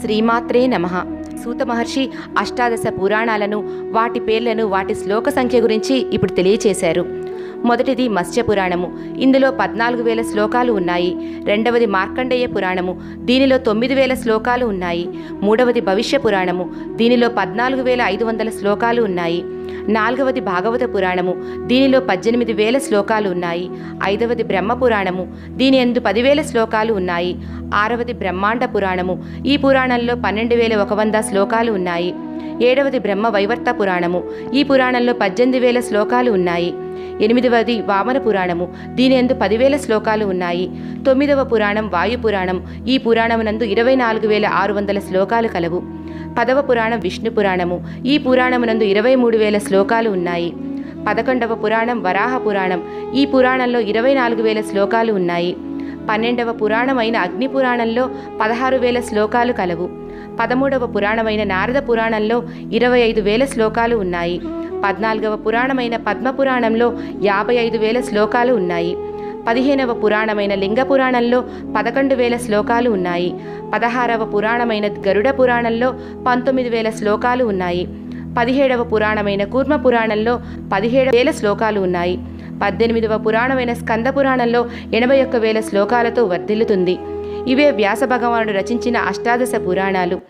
శ్రీమాత్రే నమ. సూత మహర్షి అష్టాదశ పురాణాలను వాటి పేర్లను వాటి శ్లోక సంఖ్య గురించి ఇప్పుడు తెలియచేశారు. మొదటిది మత్స్య పురాణము. ఇందులో పద్నాలుగు వేల శ్లోకాలు ఉన్నాయి. రెండవది మార్కండేయ పురాణము. దీనిలో తొమ్మిది వేల శ్లోకాలు ఉన్నాయి. మూడవది భవిష్య పురాణము. దీనిలో పద్నాలుగు వేల ఐదు వందల శ్లోకాలు ఉన్నాయి. నాలుగవది భాగవత పురాణము. దీనిలో పద్దెనిమిది వేల శ్లోకాలు ఉన్నాయి. ఐదవది బ్రహ్మ పురాణము. దీని ఎందు పదివేల శ్లోకాలు ఉన్నాయి. ఆరవది బ్రహ్మాండ పురాణము. ఈ పురాణంలో పన్నెండు వేల ఒక వంద శ్లోకాలు ఉన్నాయి. ఏడవది బ్రహ్మ వైవర్త పురాణము. ఈ పురాణంలో పద్దెనిమిది వేల శ్లోకాలు ఉన్నాయి. ఎనిమిదవది వామన పురాణము. దీని ఎందు పదివేల శ్లోకాలు ఉన్నాయి. తొమ్మిదవ పురాణం వాయు పురాణం. ఈ పురాణమునందు ఇరవై నాలుగు వేల ఆరు వందల శ్లోకాలు కలవు. పదవ పురాణం విష్ణు పురాణము. ఈ పురాణమునందు ఇరవై మూడు వేల శ్లోకాలు ఉన్నాయి. పదకొండవ పురాణం వరాహ పురాణం. ఈ పురాణంలో ఇరవై నాలుగు వేల శ్లోకాలు ఉన్నాయి. పన్నెండవ పురాణమైన అగ్ని పురాణంలో పదహారు వేల శ్లోకాలు కలవు. పదమూడవ పురాణమైన నారద పురాణంలో ఇరవై ఐదు వేల శ్లోకాలు ఉన్నాయి. పద్నాలుగవ పురాణమైన పద్మ పురాణంలో యాభై ఐదు వేల శ్లోకాలు ఉన్నాయి. పదిహేనవ పురాణమైన లింగ పురాణంలో పదకొండు వేల శ్లోకాలు ఉన్నాయి. పదహారవ పురాణమైన గరుడ పురాణంలో పంతొమ్మిది వేల శ్లోకాలు ఉన్నాయి. పదిహేడవ పురాణమైన కూర్మ పురాణంలో పదిహేడు వేల శ్లోకాలు ఉన్నాయి. పద్దెనిమిదవ పురాణమైన స్కంద పురాణంలో ఎనభై ఒక్క వేల శ్లోకాలతో వర్ధిల్లుతుంది. ఇవే వ్యాస భగవానుడు రచించిన అష్టాదశ పురాణాలు.